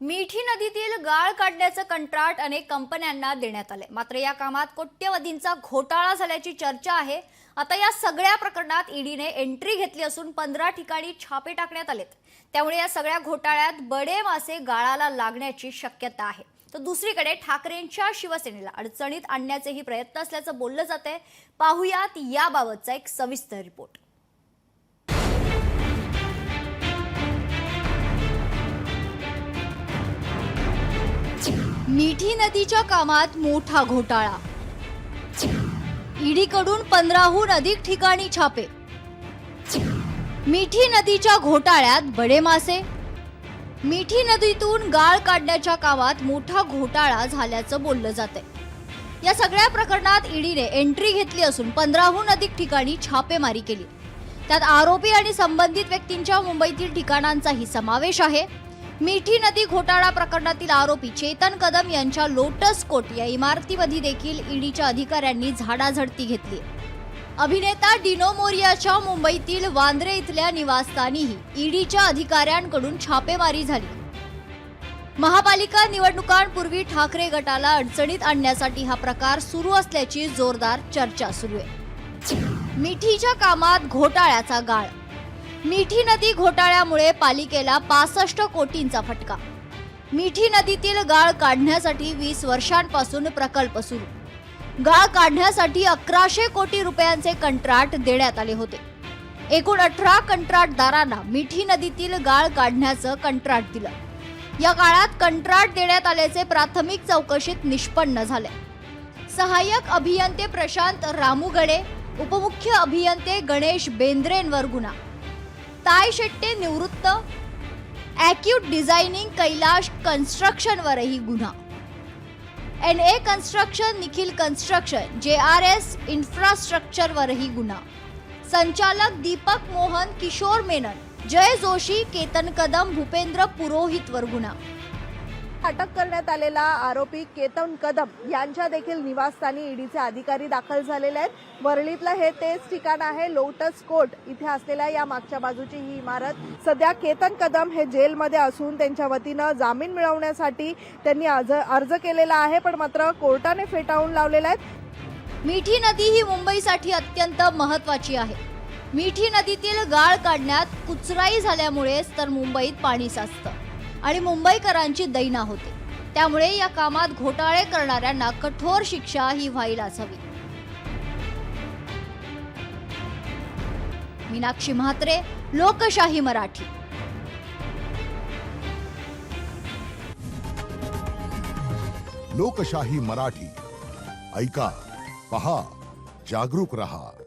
मिठी नदीतील गाळ काढण्याचं कंत्राट अनेक कंपन्यांना देण्यात आले मात्र या कामात कोट्यवधींचा घोटाळा झाल्याची चर्चा आहे. आता या सगळ्या प्रकरणात ईडीने एंट्री घेतली असून पंधरा ठिकाणी छापे टाकण्यात आलेत. त्यामुळे या सगळ्या घोटाळ्यात बडे मासे गाळाला लागण्याची शक्यता आहे. तर दुसरीकडे ठाकरेंच्या शिवसेनेला अडचणीत आणण्याचेही प्रयत्न असल्याचं बोललं जातंय. पाहुयात याबाबतचा एक सविस्तर रिपोर्ट. मिठी नदीच्या कामात मोठा घोटाळा. ईडीकडून पंधराहून अधिक ठिकाणी छापे. मिठी नदीच्या घोटाळ्यात बडे मासे. मिठी नदीतून गाळ काढण्याच्या कामात मोठा घोटाळा झाल्याचं बोललं जातंय. या सगळ्या प्रकरणात ईडीने एंट्री घेतली असून पंधराहून अधिक ठिकाणी छापेमारी केली. त्यात आरोपी आणि संबंधित व्यक्तींच्या मुंबईतील ठिकाणांचाही समावेश आहे. मिठी नदी घोटाळा प्रकरणातील आरोपी चेतन कदम यांच्या लोटस कोट या इमारतीमध्ये देखील ईडीच्या अधिकाऱ्यांनी झाडाझडती घेतली. अभिनेता डिनो मोरियाच्या मुंबईतील वांद्रे इथल्या निवासस्थानीही ईडीच्या अधिकाऱ्यांकडून छापेमारी झाली. महापालिका निवडणुकांपूर्वी ठाकरे गटाला अडचणीत आणण्यासाठी हा प्रकार सुरू असल्याची जोरदार चर्चा सुरू आहे. मिठीच्या कामात घोटाळ्याचा गाळ मिठी नदी घोटाळ्यामुळे पालिकेला पासष्ट कोटींचा फटका. मिठी नदीतील गाळ काढण्यासाठी वीस वर्षांपासून प्रकल्प सुरू. गाळ काढण्यासाठी अकराशे कोटी रुपयांचे कंत्राट देण्यात आले होते. एकूण अठरा कंत्राटदारांना मिठी नदीतील गाळ काढण्याचं कंत्राट दिलं. या काळात कंत्राट देण्यात आल्याचे प्राथमिक चौकशीत निष्पन्न झाले. सहाय्यक अभियंते प्रशांत रामुगडे उपमुख्य अभियंते गणेश बेंद्रेंवर गुन्हा. ताय शेट्टे निवृत्त. ॲक्यूट डिझायनिंग कैलाश कन्स्ट्रक्शनवरही गुन्हा. N A construction Nikhil construction J R S इन्फ्रास्ट्रक्चरवरही गुन्हा. संचालक दीपक मोहन किशोर मेनन जय जोशी केतन कदम भूपेंद्र पुरोहितवर गुन्हा. अटक करण्यात आलेला आरोपी केतन कदम यांच्या देखील निवासस्थानी ईडीचे अधिकारी दाखल झालेले आहेत. वरळीतलं हे तेच ठिकाण आहे. लोटस कोर्ट इथे असलेल्या या मागच्या बाजूची ही इमारत सध्या केतन कदम हे जेलमध्ये असून त्यांच्या वतीनं जामीन मिळवण्यासाठी त्यांनी अर्ज अर्ज केलेला आहे पण मात्र कोर्टाने फेटाळून लावलेला आहे. मिठी नदी ही मुंबईसाठी अत्यंत महत्वाची आहे. मिठी नदीतील गाळ काढण्यात कुचराई झाल्यामुळेच तर मुंबईत पाणी साचतं. आणि मुंबईकरांची दैना होते. त्यामुळे या कामात घोटाळे करणाऱ्यांना कठोर शिक्षा ही व्हायलाच हवी मीनाक्षी म्हात्रे लोकशाही मराठी. लोकशाही मराठी. ऐका पहा जागरूक रहा.